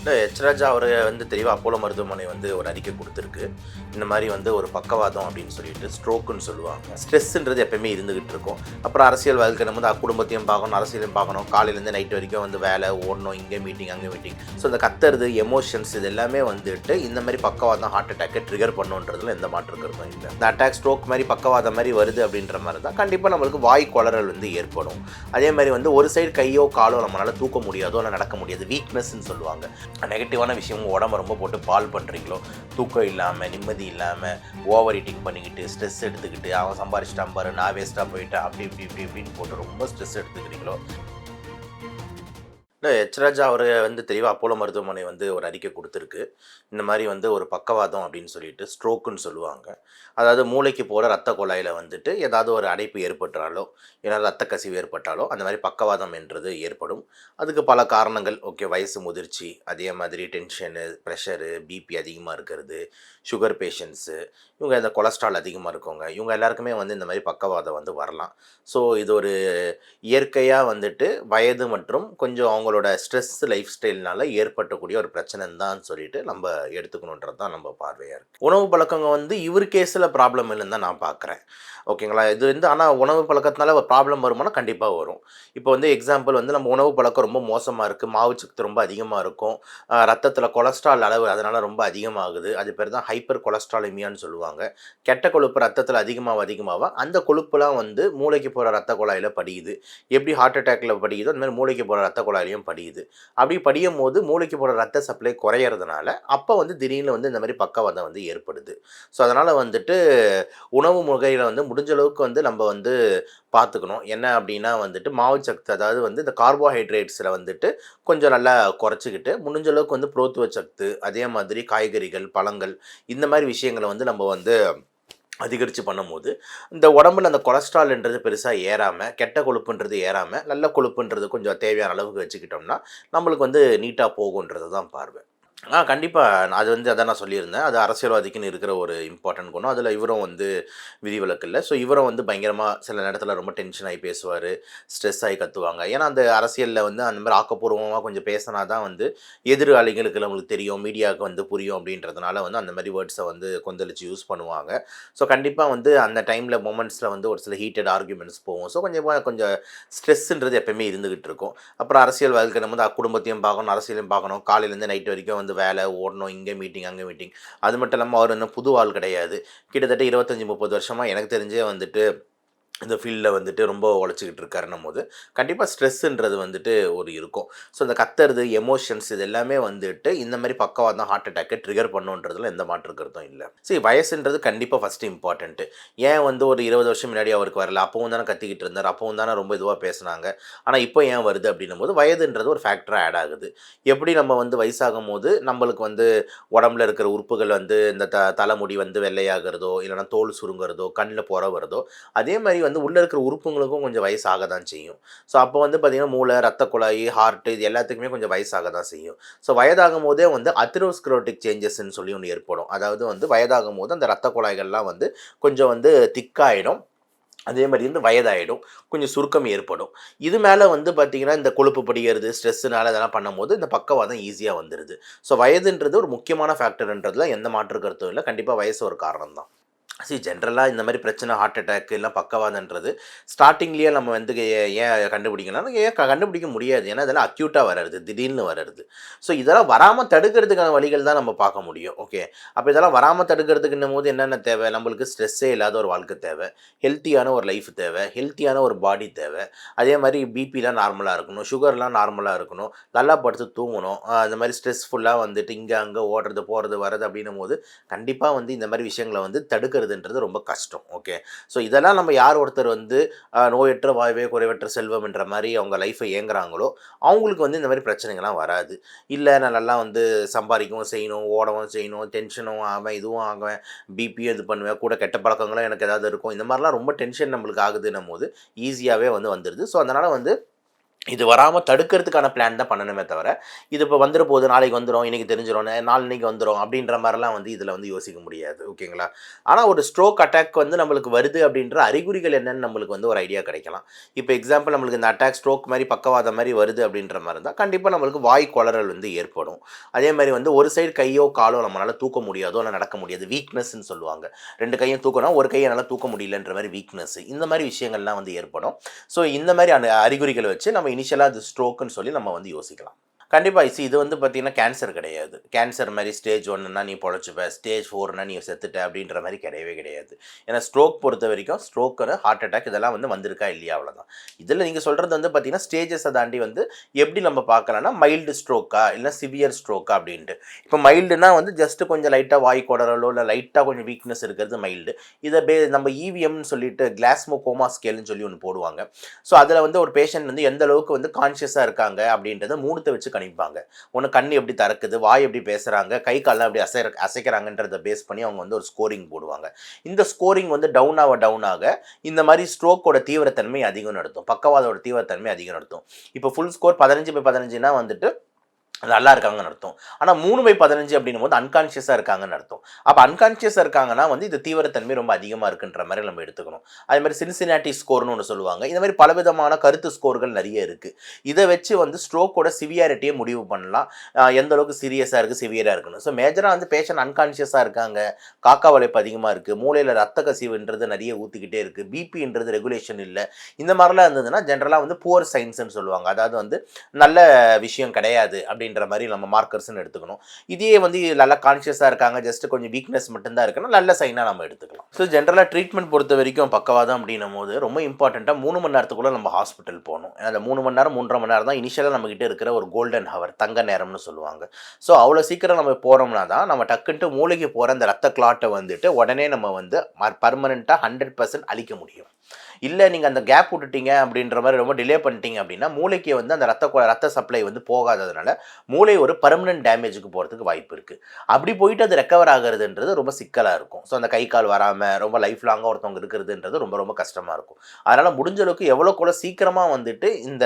இல்லை அவரை அவர் வந்து தெளிவாக அப்போலோ மருத்துவமனை வந்து ஒரு அறிக்கை கொடுத்துருக்கு. இந்த மாதிரி வந்து ஒரு பக்கவாதம் அப்படின்னு சொல்லிட்டு ஸ்ட்ரோக்குன்னு சொல்லுவாங்க. ஸ்ட்ரெஸ்ன்றது எப்பயுமே இருந்துகிட்டு இருக்கும். அப்புறம் அரசியல் வாழ்க்கை வந்து குடும்பத்தையும் பார்க்கணும் அரசியலையும் பார்க்கணும். காலையிலேருந்து நைட் வரைக்கும் வந்து வேலை ஓடணும் இங்கே மீட்டிங் அங்கே மீட்டிங் ஸோ இந்த கத்துறது எமோஷன்ஸ் இது எல்லாமே வந்துட்டு இந்த மாதிரி பக்கவாதம் ஹார்ட் அட்டாக்கை ட்ரிகர் பண்ணுன்றதுல எந்த மாற்றம் இருக்கும் இல்லை. இந்த அட்டாக் ஸ்ட்ரோக் மாதிரி பக்கவாதம் மாதிரி வருது அப்படின்ற மாதிரி தான் கண்டிப்பாக நம்மளுக்கு வாய் குளறல் வந்து ஏற்படும். அதே மாதிரி வந்து ஒரு சைடு கையோ காலோ நம்மளால் தூக்க முடியாதோ இல்லை நடக்க முடியாது. வீக்னஸ்ன்னு சொல்லுவாங்க. நெகட்டிவான விஷயம் உங்கள் உடம்ப ரொம்ப போட்டு பால் பண்ணுறீங்களோ தூக்கம் இல்லாமல் நிம்மதி இல்லாமல் ஓவர் ஈட்டிங் பண்ணிக்கிட்டு ஸ்ட்ரெஸ் எடுத்துக்கிட்டு அவன் சம்பாரிச்சிட்டான் பாரு நான் வேஸ்ட்டாக போயிட்டேன் அப்படி இப்படி இப்படி இப்படின்னு போட்டு ரொம்ப ஸ்ட்ரெஸ் எடுத்துக்கிறீங்களோ? இல்லை எச்ராஜா அவர் வந்து தெளிவாக அப்போலோ மருத்துவமனை வந்து ஒரு அறிக்கை கொடுத்துருக்கு. இந்த மாதிரி வந்து ஒரு பக்கவாதம் அப்படின்னு சொல்லிட்டு ஸ்ட்ரோக்குன்னு சொல்லுவாங்க. அதாவது மூளைக்கு போகிற ரத்த குழாயில் வந்துட்டு ஏதாவது ஒரு அடைப்பு ஏற்பட்டாலோ ஏதாவது ரத்த கசிவு ஏற்பட்டாலோ அந்த மாதிரி பக்கவாதம் என்றது ஏற்படும். அதுக்கு பல காரணங்கள். ஓகே வயசு முதிர்ச்சி அதே மாதிரி டென்ஷனு ப்ரெஷரு பிபி அதிகமாக இருக்கிறது சுகர் பேஷண்ட்ஸு இவங்க இந்த கொலஸ்ட்ரால் அதிகமாக இருக்கவங்க இவங்க எல்லாருக்குமே வந்து இந்த மாதிரி பக்கவாதம் வந்து வரலாம். ஸோ இது ஒரு இயற்கையாக வந்துட்டு வயது மற்றும் கொஞ்சம் அவங்க அவங்களோட ஸ்ட்ரெஸ் லைஃப் ஸ்டைல்னால ஏற்பட்டக்கூடிய ஒரு பிரச்சனைன்னு தான் சொல்லிட்டு நம்ம எடுத்துக்கணுன்றது தான் நம்ம பார்வையாக இருக்குது உணவு பழக்கங்க வந்து இவர் கேஸில் ப்ராப்ளம் இல்லைன்னு தான் நான் பார்க்குறேன். ஓகேங்களா? இது வந்து ஆனால் உணவு பழக்கத்தினால ஒரு ப்ராப்ளம் வருமானா கண்டிப்பாக வரும். இப்போ வந்து எக்ஸாம்பிள் வந்து நம்ம உணவு பழக்கம் ரொம்ப மோசமாக இருக்குது மாவுச்சத்து ரொம்ப அதிகமாக இருக்கும். ரத்தத்தில் கொலஸ்ட்ரால் அளவு அதனால் ரொம்ப அதிகமாகுது. அது பேர் தான் ஹைப்பர் கொலஸ்ட்ராலிமியான்னு சொல்லுவாங்க. கெட்ட கொழுப்பு ரத்தத்தில் அதிகமாக அதிகமாக அந்த கொழுப்புலாம் வந்து மூளைக்கு போகிற ரத்த குழாயில் படியுது. எப்படி ஹார்ட் அட்டாக்ல படியுதோ அந்த மாதிரி மூளைக்கு போகிற ரத்த குழாயிலையும் படியுது. அப்படி படியும் போது மூளைக்கு போகிற ரத்த சப்ளை குறையறதுனால அப்போ வந்து திடீர்னு வந்து இந்த மாதிரி பக்கவாதம் வந்து ஏற்படுது. ஸோ அதனால் வந்துட்டு உணவு முறையில் வந்து முடிஞ்ச அளவுக்கு வந்து நம்ம வந்து பார்த்துக்கணும் என்ன அப்படின்னா வந்துட்டு சத்து அதாவது வந்து இந்த கார்போஹைட்ரேட்ஸில் வந்துட்டு கொஞ்சம் நல்லா குறைச்சிக்கிட்டு முடிஞ்ச அளவுக்கு வந்து புரோத்துவ சத்து அதே மாதிரி காய்கறிகள் பழங்கள் இந்த மாதிரி விஷயங்களை வந்து நம்ம வந்து அதிகரித்து பண்ணும்போது இந்த உடம்புல அந்த கொலஸ்ட்ரால்ன்றது பெருசாக ஏறாமல் கெட்ட கொழுப்புன்றது ஏறாமல் நல்ல கொழுப்புன்றது கொஞ்சம் தேவையான அளவுக்கு வச்சுக்கிட்டோம்னா நம்மளுக்கு வந்து நீட்டாக போகுன்றது தான் பார்வை. ஆ கண்டிப்பாக அது வந்து அதான் நான் சொல்லியிருந்தேன். அது அரசியல்வாதிக்குன்னு இருக்கிற ஒரு இம்பார்ட்டன்ட் குணம். அதில் இவரும் வந்து விதிவிலக்கு இல்லை. ஸோ இவரும் வந்து பயங்கரமாக சில நேரத்தில் ரொம்ப டென்ஷன் ஆகி பேசுவார். ஸ்ட்ரெஸ் ஆகி கற்றுவாங்க ஏன்னா அந்த அரசியலில் வந்து அந்த மாதிரி ஆக்கப்பூர்வமாக கொஞ்சம் பேசினா தான் வந்து எதிராளிகளுக்கு நம்மளுக்கு தெரியும். மீடியாவுக்கு வந்து புரியும் அப்படின்றதுனால வந்து அந்த மாதிரி வேர்ட்ஸை வந்து கொந்தளிச்சு யூஸ் பண்ணுவாங்க. ஸோ கண்டிப்பாக வந்து அந்த டைமில் மூமெண்ட்ஸில் வந்து ஒரு சில ஹீட்டட் ஆர்குமெண்ட்ஸ் போகும். ஸோ கொஞ்சம் கொஞ்சம் ஸ்ட்ரெஸ்ஸுன்றது எப்பயுமே இருந்துகிட்டு இருக்கும். அப்புறம் அரசியல் வாழ்க்கை நம்ம வந்து குடும்பத்தையும் பார்க்கணும் அரசியலையும் பார்க்கணும். காலையிலேருந்து நைட் வரைக்கும் வந்து வேலை ஓடணும் இங்கே மீட்டிங் அங்கே மீட்டிங் அது மட்டும் இல்லாமல் அவர் இன்னும் புது ஆள் கிடையாது. கிட்டத்தட்ட இருபத்தஞ்சி முப்பது வருஷமாக எனக்கு தெரிஞ்சே வந்துட்டு இந்த ஃபீல்டில் வந்துட்டு ரொம்ப உழைச்சிக்கிட்டு இருக்காருன்னும் போது கண்டிப்பாக ஸ்ட்ரெஸ்ஸுன்றது வந்துட்டு ஒரு இருக்கும். ஸோ இந்த கத்துறது எமோஷன்ஸ் இது எல்லாமே வந்துட்டு இந்த மாதிரி பக்கவாக தான் ஹார்ட் அட்டாக்கை ட்ரிகர் பண்ணுன்றதுல எந்த மாற்று கருத்தும் இல்லை. சரி வயசுன்றது கண்டிப்பாக ஃபஸ்ட்டு இம்பார்ட்டண்ட்டு ஏன் வந்து ஒரு இருபது வருஷம் முன்னாடி அவருக்கு வரல? அப்பவும் தானே கத்திக்கிட்டு இருந்தார். அப்பவும் தானே ரொம்ப இதுவாக பேசுனாங்க. ஆனால் இப்போ ஏன் வருது அப்படின்னும் போது வயதுன்றது ஒரு ஃபேக்டராக ஆட் ஆகுது. எப்படி நம்ம வந்து வயசாகும் போது நம்மளுக்கு வந்து உடம்புல இருக்கிற உறுப்புகள் வந்து இந்த த தலைமுடி வந்து வெள்ளையாகிறதோ இல்லைனா தோல் சுருங்குறதோ கண்ணில் புற வருதோ அதே மாதிரி வந்து உள்ளே இருக்கிற உறுப்புங்களுக்கும் கொஞ்சம் வயசாக தான் செய்யும். ஸோ அப்போ வந்து பார்த்திங்கன்னா மூளை ரத்த குழாய் ஹார்ட்டு இது எல்லாத்துக்குமே கொஞ்சம் வயசாக தான் செய்யும். ஸோ வயதாகும் போதே வந்து அத்ரோஸ்க்ரோட்டிக் சேஞ்சஸ்ன்னு சொல்லி ஒன்று ஏற்படும். அதாவது வந்து வயதாகும் போது அந்த ரத்த குழாய்கள்லாம் வந்து கொஞ்சம் வந்து திக்காயிடும். அதே மாதிரி வந்து வயதாயிடும். கொஞ்சம் சுருக்கம் ஏற்படும். இது மேலே வந்து பார்த்திங்கன்னா இந்த கொழுப்பு படிகிறது ஸ்ட்ரெஸ்ஸுனால இதெல்லாம் பண்ணும்போது இந்த பக்கவாதம் ஈஸியாக வந்துடுது ஸோ வயதுன்றது ஒரு முக்கியமான ஃபேக்டர்ன்றதுல எந்த மாற்று கருத்தும் இல்லை. கண்டிப்பாக வயசு ஒரு காரணம் தான் சி ஜென்ரலாக இந்த மாதிரி பிரச்சனை ஹார்ட் அட்டாக் இல்லை பக்கவாதன்றது ஸ்டார்டிங்லேயே நம்ம வந்து ஏ- ஏன் கண்டுபிடிக்கலாம் ஏன் கண்டுபிடிக்க முடியாது. ஏன்னா இதெல்லாம் அக்யூட்டாக வர்றது திடீர்னு வர்றது. ஸோ இதெல்லாம் வராமல் தடுக்கிறதுக்கான வழிகள் தான் நம்ம பார்க்க முடியும். ஓகே அப்போ இதெல்லாம் வராமல் தடுக்கிறதுக்குன்னும் போது என்னென்ன தேவை? நம்மளுக்கு ஸ்ட்ரெஸ்ஸே இல்லாத ஒரு வாழ்க்கை தேவை. ஹெல்த்தியான ஒரு லைஃப் தேவை. ஹெல்த்தியான ஒரு பாடி தேவை. அதே மாதிரி பிபிலாம் நார்மலாக இருக்கணும். சுகர்லாம் நார்மலாக இருக்கணும். நல்லா படுத்து தூங்கணும். அந்த மாதிரி ஸ்ட்ரெஸ்ஃபுல்லாக வந்துட்டு இங்கே அங்கே ஓடுறது போகிறது வர்றது அப்படின்னும் போது கண்டிப்பாக வந்து இந்த மாதிரி விஷயங்களை வந்து தடுக்கிறது தடுக்கிறதுன்றது ரொம்ப கஷ்டம் ஓகே ஸோ இதெல்லாம் நம்ம யார் ஒருத்தர் வந்து நோயற்ற வாய்வே குறைவற்ற செல்வம்ன்ற மாதிரி அவங்க லைஃப்பை இயங்குறாங்களோ அவங்களுக்கு வந்து இந்த மாதிரி பிரச்சனைகள்லாம் வராது. இல்லை நான் நல்லா வந்து சம்பாதிக்கவும் செய்யணும் ஓடவும் செய்யணும் டென்ஷனும் ஆவேன் இதுவும் ஆகுவேன் பிபியும் இது பண்ணுவேன் கூட கெட்ட பழக்கங்களும் எனக்கு ஏதாவது இருக்கும். இந்த மாதிரிலாம் ரொம்ப டென்ஷன் நம்மளுக்கு ஆகுதுன்னும் போது ஈஸியாகவே வந்து வந்துடுது ஸோ அதனால் வந்து இது வராமல் தடுக்கிறதுக்கான பிளான் தான் பண்ணணுமே தவிர இது இப்போ வந்துட போகுது நாளைக்கு வந்துடும் இன்றைக்கி தெரிஞ்சிடும் நாளைக்கு வந்துடும் அப்படின்ற மாதிரிலாம் வந்து இதில் வந்து யோசிக்க முடியாது. ஓகேங்களா? ஆனால் ஒரு ஸ்ட்ரோக் அட்டாக் வந்து நம்மளுக்கு வருது அப்படின்ற அறிகுறிகள் என்னென்னு நம்மளுக்கு வந்து ஒரு ஐடியா கிடைக்கலாம். இப்போ எக்ஸாம்பிள் நம்மளுக்கு இந்த அட்டாக் ஸ்ட்ரோக் மாதிரி பக்கவாதம் மாதிரி வருது அப்படின்ற மாதிரி இருந்தால் கண்டிப்பாக நம்மளுக்கு வாய் குளறல் வந்து ஏற்படும். அதே மாதிரி வந்து ஒரு சைடு கையோ காலோ நம்மளால் தூக்க முடியாதோ இல்லை நடக்க முடியாது. வீக்னஸ்ன்னு சொல்லுவாங்க. ரெண்டு கையும் தூக்கணும் ஒரு கையை என்னால் தூக்க முடியலன்ற மாதிரி வீக்னஸ் இந்த மாதிரி விஷயங்கள்லாம் வந்து ஏற்படும். ஸோ இந்த மாதிரி அந்த அறிகுறிகளை வச்சு நம்ம இனிஷியலாக அது ஸ்ட்ரோக்குன்னு சொல்லி நம்ம வந்து யோசிக்கலாம். கண்டிப்பாக ஐசி இது வந்து பார்த்தீங்கன்னா கேன்சர் கிடையாது. கேன்சர் மாதிரி ஸ்டேஜ் ஒன்றுனா நீ பொழைச்சிப்ப ஸ்டேஜ் ஃபோர்னா நீ செத்துட்ட அப்படின்ற மாதிரி கிடையவே கிடையாது. ஏன்னா ஸ்ட்ரோக் பொறுத்த வரைக்கும் ஸ்ட்ரோக்கு ஹார்ட் அட்டாக் இதெல்லாம் வந்து வந்திருக்கா இல்லையா அவ்வளோதான் இதில் நீங்கள் சொல்கிறது வந்து பார்த்தீங்கன்னா ஸ்டேஜஸை தாண்டி வந்து எப்படி நம்ம பார்க்கலாம்னா மைல்டு ஸ்ட்ரோக்கா இல்லை சிவியர் ஸ்ட்ரோக்கா அப்படின்ட்டு. இப்போ மைல்டுனா வந்து ஜஸ்ட் கொஞ்சம் லைட்டாக வாய் குடறலோ இல்லை லைட்டாக கொஞ்சம் வீக்னஸ் இருக்கிறது மைல்டு இதை பே நம்ம இவிஎம்னு சொல்லிட்டு கிளாஸ்மோ கோமா ஸ்கேல்னு சொல்லி ஒன்று போடுவாங்க. ஸோ அதில் வந்து ஒரு பேஷண்ட் வந்து எந்த அளவுக்கு வந்து கான்ஷியஸாக இருக்காங்க அப்படின்றத மூணுத்தை வச்சு கணிப்பாங்க. ஒன்று கண் எப்படி திறக்குது வாய் எப்படி பேசுகிறாங்க கை கால்லாம் எப்படி அசை அசைக்கிறாங்கன்றத பேஸ் பண்ணி அவங்க வந்து ஒரு ஸ்கோரிங் போடுவாங்க. இந்த ஸ்கோரிங் வந்து டவுன் ஆக டவுன் ஆக இந்த மாதிரி ஸ்ட்ரோக்கோட தீவிரத்தன்மை அதிகம் நடத்தும் பக்கவாதோட தீவிரத்தன்மை அதிகம் நடத்தும். இப்போ ஃபுல் ஸ்கோர் பதினஞ்சு பை பதினஞ்சுனா வந்துட்டு நல்லா இருக்காங்கன்னு அர்த்தம். ஆனால் மூணு பை பதினஞ்சு அப்படின்னும் போது அன்கான்ஷியஸாக இருக்காங்கன்னு அர்த்தம். அப்போ அன்கான்ஷியஸாக இருக்காங்கன்னா வந்து இது தீவிரத்தன்மை ரொம்ப அதிகமாக இருக்குன்ற மாதிரி நம்ம எடுத்துக்கணும். அதே மாதிரி சின்சினாட்டி ஸ்கோர்னு ஒன்று சொல்லுவாங்க. இந்த மாதிரி பலவிதமான கருத்து ஸ்கோர்கள் நிறைய இருக்குது இதை வச்சு வந்து ஸ்ட்ரோக்கோட சிவியாரிட்டியை முடிவு பண்ணலாம். எந்த அளவுக்கு சீரியஸாக இருக்குது சிவியராக இருக்குன்னு. ஸோ மேஜராக வந்து பேஷண்ட் அன்கான்ஷியஸாக இருக்காங்க. காக்கா வளைப்பு அதிகமாக இருக்குது மூளையில் ரத்த கசிவுன்றது நிறைய ஊற்றிக்கிட்டே இருக்குது பிபின்றது ரெகுலேஷன் இல்லை. இந்த மாதிரிலாம் இருந்ததுன்னா ஜென்ரலாக வந்து புவர் சயின்ஸ்னு சொல்லுவாங்க. அதாவது வந்து நல்ல விஷயம் கிடையாது அப்படின்ற மாதிரி நம்ம மார்க்கர்ஸ்னு எடுத்துக்கணும். இதே வந்து நல்லா கான்ஷியஸாக இருக்காங்க. ஜஸ்ட் கொஞ்சம் வீக்னஸ் மட்டும்தான் இருக்குன்னா நல்ல சைனாக நம்ம எடுத்துக்கலாம். ஸோ ஜென்ரலாக ட்ரீட்மெண்ட் பொறுத்த வரைக்கும் பக்கவாதம் அப்படின்னும் போது ரொம்ப இம்பார்ட்டண்ட்டாக மூணு மணி நேரத்துக்குள்ளே நம்ம ஹாஸ்பிட்டல் போகணும். ஏன்னா அந்த மூணு மணி நேரம் மூன்றரை மணி நேரம் தான் இனிஷியலாக நம்மகிட்ட இருக்கிற ஒரு கோல்டன் ஹவர் தங்க நேரம்னு சொல்லுவாங்க. ஸோ அவ்வளோ சீக்கிரம் நம்ம போகிறோம்னா தான் நம்ம டக்குன்ட்டு மூளைக்கு போகிற அந்த ரத்த கிளாட்டை வந்துட்டு உடனே நம்ம வந்து பர்மனெண்ட்டாக ஹண்ட்ரட் பர்சன்ட் அழிக்க முடியும். இல்லை நீங்கள் அந்த கேப் விட்டுட்டீங்க அப்படின்ற மாதிரி ரொம்ப டிலே பண்ணிட்டீங்க அப்படின்னா மூளைக்கு வந்து அந்த ரத்த ரத்த சப்ளை வந்து போகாததுனால மூளை ஒரு பர்மனன்ட் டேமேஜுக்கு போகிறதுக்கு வாய்ப்பு இருக்குது அப்படி போயிட்டு அது ரெக்கவர் ஆகுறதுன்றது ரொம்ப சிக்கலாக இருக்கும். ஸோ அந்த கை கால் வராமல் ரொம்ப லைஃப் லாங்காக ஒருத்தவங்க இருக்கிறதுன்றது ரொம்ப ரொம்ப கஷ்டமாக இருக்கும். அதனால் முடிஞ்ச அளவுக்கு எவ்வளோ கூட சீக்கிரமாக வந்துட்டு இந்த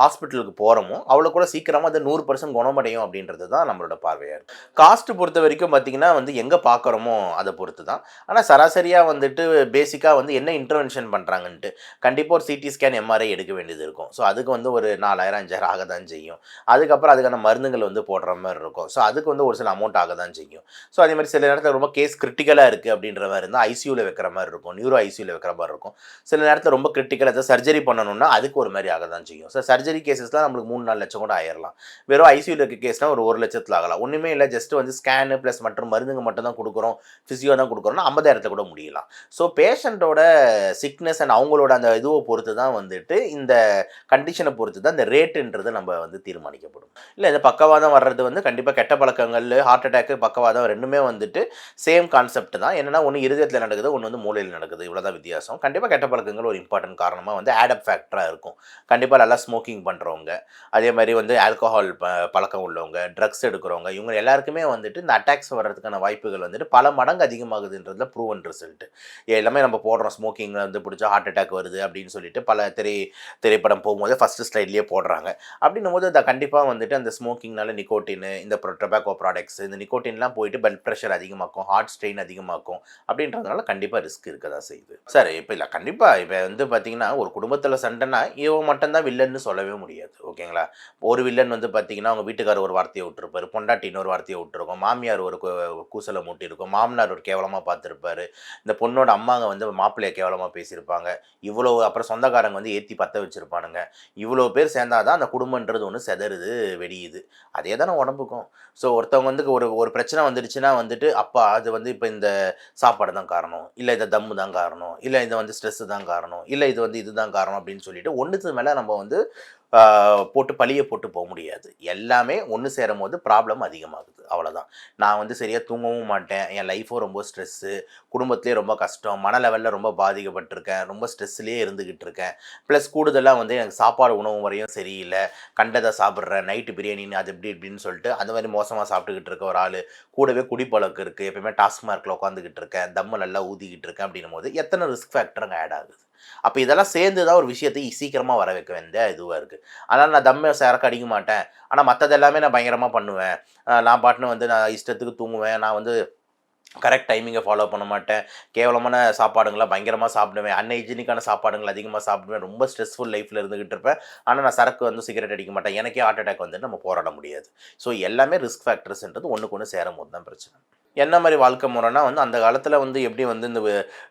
ஹாஸ்பிட்டலுக்கு போகிறோமோ அவ்வளோ கூட சீக்கிரமாக அது நூறு பர்சன்ட் குணமடையும் அப்படின்றது தான் நம்மளோட பார்வையாக இருக்கும் காஸ்ட் பொறுத்த வரைக்கும் பார்த்தீங்கன்னா வந்து எங்கே பார்க்குறோமோ அதை பொறுத்து தான் ஆனால் சராசரியாக வந்துட்டு பேசிக்காக வந்து என்ன இன்டர்வென்ஷன் பண்ணுறாங்கன்ட்டு கண்டிப்பாக ஒரு சிடி ஸ்கேன் எம்ஆர்ஐ எடுக்க வேண்டியது இருக்கும். ஸோ அதுக்கு வந்து ஒரு நாலாயிரம் அஞ்சாயிரம் ஆக தான் செய்யும். அதுக்கப்புறம் அதுக்கான மருந்துகள் வந்து போடுற மாதிரி இருக்கும். ஸோ அதுக்கு வந்து ஒரு சில அமௌண்ட் ஆக தான் செய்யும். ஸோ அதே மாதிரி சில நேரத்தில் ரொம்ப கேஸ் கிரிட்டிக்கலாக இருக்குது அப்படின்ற மாதிரி இருந்தால் ஐசியூவில் வைக்கிற மாதிரி இருக்கும். நியூரோ ஐசியூவில் வைக்கிற மாதிரி இருக்கும். சில நேரத்தில் ரொம்ப கிரிட்டிக்கலாக ஏதாவது சர்ஜரி பண்ணணும்னா அதுக்கு ஒரு மாதிரி ஆக தான் செய்யும் ஸோ சர்ஜரி கேசஸ்லாம் நம்மளுக்கு மூணு நாலு லட்சம் கூட ஆயிரலாம். வெறும் ஐசியூவில் இருக்க கேஸ்னால் ஒரு ஒரு லட்சத்தில் ஆகலாம். ஒன்றுமே இல்லை ஜஸ்ட் வந்து ஸ்கேனு ப்ளஸ் மற்றும் மருந்துங்க மட்டும் தான் கொடுக்குறோம். ஃபிசியோ தான் கொடுக்குறோம்னா ஐம்பதாயிரத்தில் கூட முடியலாம். ஸோ பேஷண்ட்டோட சிக்னஸ் அண்ட் அவங்களோட அந்த இதுவை பொறுத்து தான் வந்துட்டு இந்த கண்டிஷனை பொறுத்து தான் இந்த ரேட்டுன்றது நம்ம வந்து தீர்மானிக்கப்படும். இல்லை இந்த பக்கவாதம் வர்றது வந்து கண்டிப்பாக கெட்ட பழக்கங்கள் ஹார்ட் அட்டாக்கு பக்கவாதம் ரெண்டுமே வந்துட்டு சேம் கான்செப்ட் தான். என்னன்னா ஒன்று இருதயத்தில் நடக்குது ஒன்று வந்து மூளையில் நடக்குது. இவ்வளோதான் வித்தியாசம். கண்டிப்பாக கெட்ட பழக்கங்கள் ஒரு இம்பார்ட்டன்ட் காரணமாக வந்து ஆடப் ஃபேக்டராக இருக்கும். கண்டிப்பாக நல்லா ஸ்மோக்கிங் பண்ணுறவங்க அதே மாதிரி வந்து ஆல்கஹால் ப பழக்கம் உள்ளவங்க ட்ரக்ஸ் எடுக்கிறவங்க இவங்க எல்லாருக்குமே வந்துட்டு இந்த அட்டாக்ஸ் வர்றதுக்கான வாய்ப்புகள் வந்துட்டு பல மடங்கு அதிகமாகுதுன்றதுல ப்ரூவன் ரிசல்ட் எல்லாமே நம்ம போடுறோம். ஸ்மோக்கிங் வந்து பிடிச்சா ஹார்ட் அட்டாக் வருது அப்படின்னு சொல்லிட்டு பல திரை திரைப்படம் போகும்போது ஃபஸ்ட்டு ஸ்லைட்லேயே போடுறாங்க. அப்படின்னும் போது அதை கண்டிப்பாக வந்துட்டு அந்த ஸ்மோக்கிங்னால நிக்கோட்டின் இந்த டொபாக்கோ ப்ராடக்ட்ஸ் இந்த நிக்கோட்டின்லாம் போயிட்டு பிளட் ப்ரெஷர் அதிகமாக்கும் ஹார்ட் ஸ்ட்ரெயின் அதிகமாக்கும் அப்படின்றதுனால கண்டிப்பாக ரிஸ்க் இருக்க தான் செய்யுது. சார் இப்போ இல்லை கண்டிப்பாக இப்போ வந்து பார்த்தீங்கன்னா ஒரு குடும்பத்தில் சண்டைனா இவன் மட்டும்தான் வில்லன்னு சொல்லவே முடியாது ஓகேங்களா? ஒரு வில்லன் வந்து பார்த்தீங்கன்னா அவங்க வீட்டுக்காரர் ஒரு வார்த்தையை விட்டுருப்பாரு பொண்டாட்டி இன்னொரு வார்த்தையை விட்டுருக்கோம் மாமியார் ஒரு கூசலை மூட்டியிருக்கும் மாமனார் ஒரு கேவலமாக பார்த்துருப்பாரு இந்த பொண்ணோட அம்மாங்க வந்து மாப்பிள்ளையை கேவலமாக பேசியிருப்பாங்க இவ்வளோ அப்புறம் சொந்தக்காரங்க வந்து ஏற்றி பற்ற வச்சுருப்பானுங்க. இவ்வளோ பேர் சேர்ந்தாதான் அந்த குடும்பன்றது ஒன்று செதறுது வெடியுது. அதே தானே உடம்புக்கும். ஸோ ஒருத்தவங்க வந்து ஒரு ஒரு பிரச்சனை வந்துடுச்சுன்னா வந்துட்டு அப்பா அது வந்து இப்போ இந்த சாப்பாடு தான் காரணம். இல்லை இந்த தம்மு தான் காரணம். இல்லை இதை வந்து ஸ்ட்ரெஸ்ஸு தான் காரணம். இல்லை இது வந்து இதுதான் காரணம் அப்படின்னு சொல்லிட்டு ஒன்றுத்து மேலே நம்ம வந்து போட்டு பழியை போட்டு போக முடியாது. எல்லாமே ஒன்று சேரும் போது ப்ராப்ளம் அதிகமாகுது. அவ்வளோதான் நான் வந்து சரியாக தூங்கவும் மாட்டேன். என் லைஃபும் ரொம்ப ஸ்ட்ரெஸ்ஸு குடும்பத்துலேயே ரொம்ப கஷ்டம். மன லெவலில் ரொம்ப பாதிக்கப்பட்டிருக்கேன். ரொம்ப ஸ்ட்ரெஸ்லேயே இருந்துக்கிட்டு இருக்கேன். ப்ளஸ் கூடுதலாக வந்து எனக்கு சாப்பாடு உணவு முறையும் சரியில்லை. கண்டதை சாப்பிட்றேன். நைட்டு பிரியாணின்னு அது இப்படி இப்படின்னு சொல்லிட்டு அந்த மாதிரி மோசமாக சாப்பிட்டுக்கிட்டு இருக்க ஒரு ஆள். கூடவே குடிப்பழக்கம் இருக்குது எப்பயுமே டாஸ்மார்க்கில் உட்காந்துக்கிட்டு இருக்கேன். தம்மு நல்லா ஊதிக்கிட்டு இருக்கேன் அப்படின்னும் போது எத்தனை ரிஸ்க் ஃபேக்டர் அங்கே ஆட் ஆகுது? அப்போ இதெல்லாம் சேர்ந்து தான் ஒரு விஷயத்தை சீக்கிரமாக வர வைக்க வேண்டிய இதுவாக இருக்குது அதனால் நான் தம்மை சரக்கு அடிக்க மாட்டேன். ஆனால் மற்றது எல்லாமே நான் பயங்கரமாக பண்ணுவேன். நான் பாட்டுன்னு வந்து நான் இஷ்டத்துக்கு தூங்குவேன். நான் வந்து கரெக்ட் டைமிங்கை ஃபாலோ பண்ண மாட்டேன். கேவலமான சாப்பாடுங்களை பயங்கரமாக சாப்பிடுவேன். அன்ஹைஜினிக்கான சாப்பாடுங்களை அதிகமாக சாப்பிடுவேன். ரொம்ப ஸ்ட்ரெஸ்ஃபுல் லைஃப்பில் இருந்துகிட்டு இருப்பேன். ஆனால் நான் சரக்கு வந்து சிகரெட் அடிக்க மாட்டேன். எனக்கே ஹார்ட் அட்டாக் வந்து நம்ம போராட முடியாது. ஸோ எல்லாமே ரிஸ்க் ஃபேக்டர்ஸ்ன்றது ஒன்றுக்கு ஒன்று சேரும் போது தான் பிரச்சனை. என்ன மாதிரி வாழ்க்கை முறைனா வந்து அந்த காலத்தில் வந்து எப்படி வந்து இந்த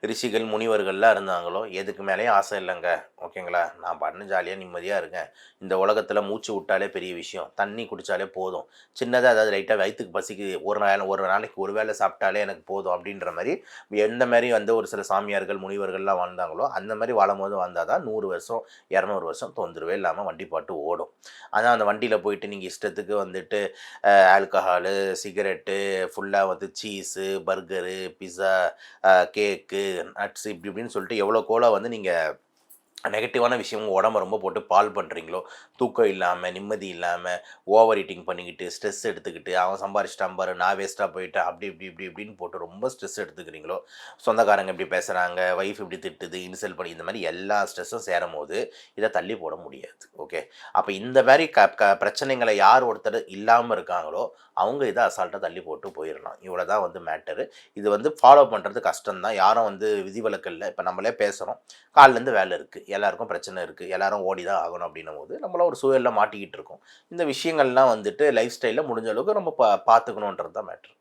ரிஷிகள் முனிவர்கள்லாம் இருந்தாங்களோ எதுக்கு மேலேயும் ஆசை இல்லைங்க. ஓகேங்களா? நான் பண்ணு ஜாலியாக நிம்மதியாக இருக்கேன் இந்த உலகத்தில் மூச்சு விட்டாலே பெரிய விஷயம். தண்ணி குடித்தாலே போதும். சின்னதாக அதாவது லைட்டாக வயிற்றுக்கு பசிக்கு ஒரு நாள் ஒரு நாளைக்கு ஒரு வேளை சாப்பிட்டாலே எனக்கு போதும் அப்படின்ற மாதிரி எந்த மாதிரி வந்து ஒரு சில சாமியார்கள் முனிவர்கள்லாம் வாழ்ந்தாங்களோ அந்த மாதிரி வாழும்போது வந்தால் தான் நூறு வருஷம் இரநூறு வருஷம் தொந்தரவே இல்லாமல் வண்டி பாட்டு ஓடும். அதான் அந்த வண்டியில் போயிட்டு நீங்கள் இஷ்டத்துக்கு வந்துட்டு ஆல்கஹாலு சிகரெட்டு ஃபுல்லாக வந்து cheese burger pizza cake nuts இப்படி இப்படின்னு சொல்லிட்டு எவ்வளோ கோலாக வந்து நீங்கள் நெகட்டிவான விஷயம் உங்கள் உடம்ப ரொம்ப போட்டு பால் பண்ணுறீங்களோ தூக்கம் இல்லாமல் நிம்மதி இல்லாமல் ஓவர் ஈட்டிங் பண்ணிக்கிட்டு ஸ்ட்ரெஸ் எடுத்துக்கிட்டு அவன் சம்பாரிச்சிட்டான் பாரு நான் வேஸ்ட்டாக போயிட்டேன் அப்படி இப்படி இப்படி இப்படின்னு போட்டு ரொம்ப ஸ்ட்ரெஸ் எடுத்துக்கிறீங்களோ? சொந்தக்காரங்க இப்படி பேசுகிறாங்க ஒய்ஃப் இப்படி திட்டுது இன்சல்ட் பண்ணி இந்த மாதிரி எல்லா ஸ்ட்ரெஸ்ஸும் சேரும் போது இதை தள்ளி போட முடியாது ஓகே அப்போ இந்த மாதிரி க க பிரச்சனைகளை யார் ஒருத்தர் இல்லாமல் இருக்காங்களோ அவங்க இதை அசால்ட்டாக தள்ளி போட்டு போயிடலாம். இவ்வளோ தான் வந்து மேட்டரு இது வந்து ஃபாலோ பண்ணுறது கஷ்டம்தான். யாரும் வந்து விதிவிலக்கு இல்லை. இப்போ நம்மளே பேசுகிறோம் காலிலேருந்து வேலை இருக்குது எல்லாருக்கும் பிரச்சனை இருக்குது எல்லாரும் ஓடி தான் ஆகணும் அப்படின்னும் போது நம்மள ஒரு சூழலில் மாட்டிக்கிட்டு இருக்கோம். இந்த விஷயங்கள்லாம் வந்துட்டு லைஃப் ஸ்டைலில் முடிஞ்ச அளவுக்கு நம்ம பா பார்த்துக்கணுன்றது தான் மேட்ரு